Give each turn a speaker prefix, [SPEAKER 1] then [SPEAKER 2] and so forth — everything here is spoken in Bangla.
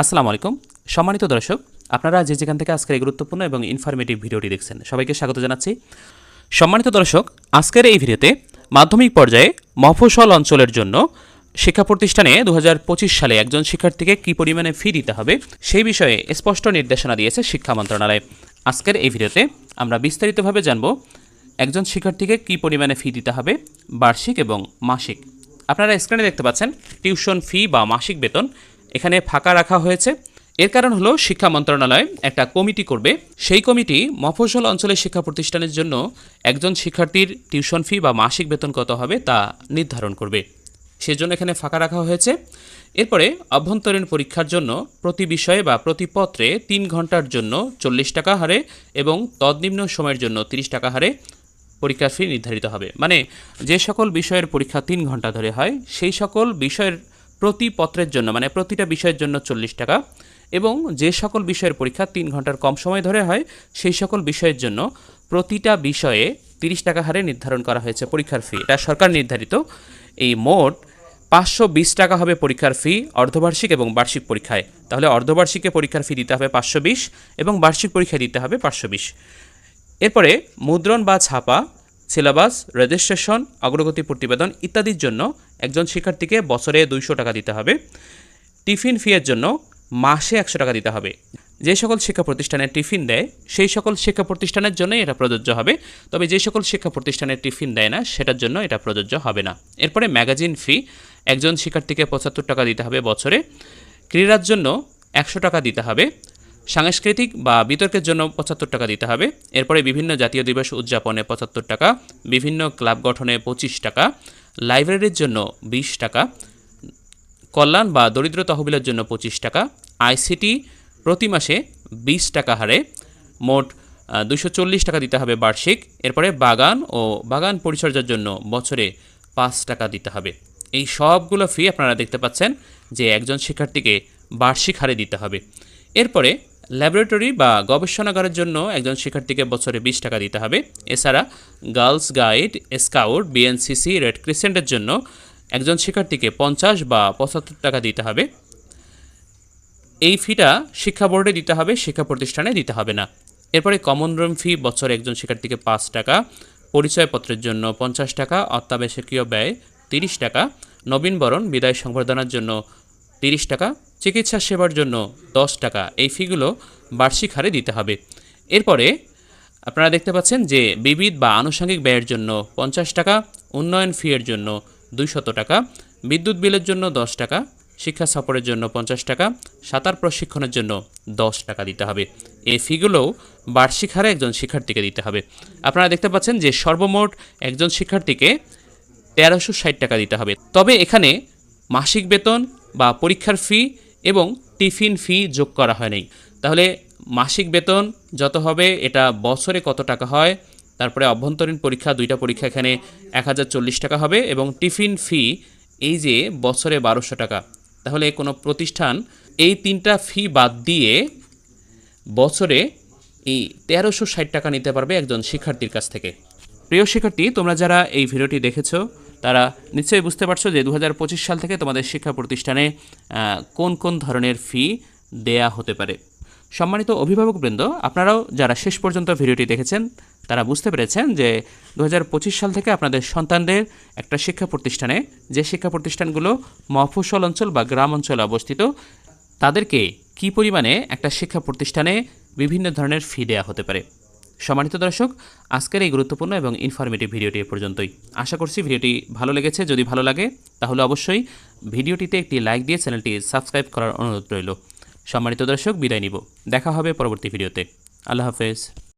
[SPEAKER 1] আসসালামু আলাইকুম। সম্মানিত দর্শক, আপনারা যে যেখান থেকে আজকের এই গুরুত্বপূর্ণ এবং ইনফরমেটিভ ভিডিওটি দেখছেন, সবাইকে স্বাগত জানাচ্ছি। সম্মানিত দর্শক, আজকের এই ভিডিওতে মাধ্যমিক পর্যায়ে মফসল অঞ্চলের জন্য শিক্ষা প্রতিষ্ঠানে দু হাজার পঁচিশ সালে একজন শিক্ষার্থীকে কী পরিমাণে ফি দিতে হবে, সেই বিষয়ে স্পষ্ট নির্দেশনা দিয়েছে শিক্ষা মন্ত্রণালয়। আজকের এই ভিডিওতে আমরা বিস্তারিতভাবে জানব একজন শিক্ষার্থীকে কী পরিমাণে ফি দিতে হবে, বার্ষিক এবং মাসিক। আপনারা স্ক্রিনে দেখতে পাচ্ছেন টিউশন ফি বা মাসিক বেতন এখানে ফাঁকা রাখা হয়েছে। এর কারণ হলো শিক্ষা মন্ত্রণালয় একটা কমিটি করবে। সেই কমিটি মফস্বল অঞ্চলের শিক্ষা প্রতিষ্ঠানের জন্য একজন শিক্ষার্থীর টিউশন ফি বা মাসিক বেতন কত হবে তা নির্ধারণ করবে। সেজন্য এখানে ফাঁকা রাখা হয়েছে। এরপরে অভ্যন্তরীণ পরীক্ষার জন্য প্রতি বিষয়ে বা প্রতি পত্রে তিন ঘণ্টার জন্য চল্লিশ টাকা হারে এবং তদনিম্ন সময়ের জন্য তিরিশ টাকা হারে পরীক্ষার ফি নির্ধারিত হবে। মানে যে সকল বিষয়ের পরীক্ষা তিন ঘণ্টা ধরে হয়, সেই সকল বিষয়ের প্রতি পত্রের জন্য মানে প্রতিটা বিষয়ের জন্য চল্লিশ টাকা এবং যে সকল বিষয়ের পরীক্ষা তিন ঘণ্টার কম সময় ধরে হয়, সেই সকল বিষয়ের জন্য প্রতিটা বিষয়ে তিরিশ টাকা হারে নির্ধারণ করা হয়েছে পরীক্ষার ফি এটা সরকার নির্ধারিত। এই মোট পাঁচশো বিশ টাকা হবে পরীক্ষার ফি অর্ধবার্ষিক এবং বার্ষিক পরীক্ষায়। তাহলে অর্ধবার্ষিকে পরীক্ষার ফি দিতে হবে পাঁচশো বিশ এবং বার্ষিক পরীক্ষায় দিতে হবে পাঁচশো বিশ। এরপরে মুদ্রণ বা ছাপা সিলেবাস রেজিস্ট্রেশন অগ্রগতি প্রতিবেদন ইত্যাদির জন্য একজন শিক্ষার্থীকে বছরে দুইশো টাকা দিতে হবে। টিফিন ফিয়ের জন্য মাসে একশো টাকা দিতে হবে। যে সকল শিক্ষা প্রতিষ্ঠানে টিফিন দেয়, সেই সকল শিক্ষা প্রতিষ্ঠানের জন্যই এটা প্রযোজ্য হবে। তবে যে সকল শিক্ষা প্রতিষ্ঠানে টিফিন দেয় না, সেটার জন্য এটা প্রযোজ্য হবে না। এরপরে ম্যাগাজিন ফি একজন শিক্ষার্থীকে পঁচাত্তর টাকা দিতে হবে বছরে। ক্রীড়ার জন্য একশো টাকা দিতে হবে। সাংস্কৃতিক বা বিতর্কের জন্য পঁচাত্তর টাকা দিতে হবে। এরপরে বিভিন্ন জাতীয় দিবস উদযাপনে পঁচাত্তর টাকা, বিভিন্ন ক্লাব গঠনে পঁচিশ টাকা লাইব্রেরির জন্য বিশ টাকা, কল্যাণ বা দরিদ্র তহবিলের জন্য পঁচিশ টাকা, আইসিটি প্রতি মাসে বিশ টাকা হারে, মোট দুশো টাকা দিতে হবে বার্ষিক, এরপরে বাগান ও বাগান পরিচর্যার জন্য বছরে পাঁচ টাকা দিতে হবে। এই সবগুলো ফি আপনারা দেখতে পাচ্ছেন যে একজন শিক্ষার্থীকে বার্ষিক হারে দিতে হবে। এরপরে ল্যাবরেটরি বা গবেষণাগারের জন্য একজন শিক্ষার্থীকে বছরে বিশ টাকা দিতে হবে। এছাড়া girls guide, scout, BNCC, red ক্রিসেন্টের জন্য একজন শিক্ষার্থীকে পঞ্চাশ বা পঁচাত্তর টাকা দিতে হবে। এই ফিটা শিক্ষা বোর্ডে দিতে হবে, শিক্ষা প্রতিষ্ঠানে দিতে হবে না। এরপরে কমন রুম ফি বছরে একজন শিক্ষার্থীকে পাঁচ টাকা, পরিচয়পত্রের জন্য পঞ্চাশ টাকা, অত্যাবশ্যকীয় ব্যয় তিরিশ টাকা নবীনবরণ বিদায় সংবর্ধনার জন্য তিরিশ টাকা চিকিৎসা সেবার জন্য দশ টাকা। এই ফিগুলো বার্ষিক হারে দিতে হবে। এরপরে আপনারা দেখতে পাচ্ছেন যে বিবিধ বা আনুষঙ্গিক ব্যয়ের জন্য পঞ্চাশ টাকা, উন্নয়ন ফিয়ের জন্য দুইশত টাকা, বিদ্যুৎ বিলের জন্য দশ টাকা, শিক্ষা সফরের জন্য পঞ্চাশ টাকা, সাঁতার প্রশিক্ষণের জন্য দশ টাকা দিতে হবে। এই ফিগুলোও বার্ষিক হারে একজন শিক্ষার্থীকে দিতে হবে। আপনারা দেখতে পাচ্ছেন যে সর্বমোট একজন শিক্ষার্থীকে তেরোশো ষাট টাকা দিতে হবে। তবে এখানে মাসিক বেতন বা পরীক্ষার ফি এবং টিফিন ফি যোগ করা হয়নি। তাহলে মাসিক বেতন যত হবে, এটা বছরে কত টাকা হয়? তারপরে অভ্যন্তরীণ পরীক্ষা, দুইটা পরীক্ষা এখানে এক হাজার চল্লিশ টাকা হবে এবং টিফিন ফি এই যে বছরে বারোশো টাকা। তাহলে কোনো প্রতিষ্ঠান এই তিনটা ফি বাদ দিয়ে বছরে এই তেরোশো ষাট টাকা নিতে পারবে একজন শিক্ষার্থীর কাছ থেকে। প্রিয় শিক্ষার্থী, তোমরা যারা এই ভিডিওটি দেখেছ তারা নিশ্চয়ই বুঝতে পারছ যে দু হাজার পঁচিশ সাল থেকে তোমাদের শিক্ষা প্রতিষ্ঠানে কোন কোন ধরনের ফি দেয়া হতে পারে। সম্মানিত অভিভাবকবৃন্দ, আপনারাও যারা শেষ পর্যন্ত ভিডিওটি দেখেছেন, তারা বুঝতে পেরেছেন যে দু হাজার পঁচিশ সাল থেকে আপনাদের সন্তানদের একটা শিক্ষা প্রতিষ্ঠানে, যে শিক্ষা প্রতিষ্ঠানগুলো মফস্বল অঞ্চল বা গ্রাম অঞ্চলে অবস্থিত, তাদেরকে কী পরিমাণে একটা শিক্ষা প্রতিষ্ঠানে বিভিন্ন ধরনের ফি দেওয়া হতে পারে। সম্মানিত দর্শক, আজকের এই গুরুত্বপূর্ণ এবং ইনফরমেটিভ ভিডিওটি এ পর্যন্তই। আশা করছি ভিডিওটি ভালো লেগেছে। যদি ভালো লাগে, তাহলে অবশ্যই ভিডিওটিতে একটি লাইক দিয়ে চ্যানেলটি সাবস্ক্রাইব করার অনুরোধ রইল। সম্মানিত দর্শক, বিদায় নিব। দেখা হবে পরবর্তী ভিডিওতে। আল্লাহ হাফেজ।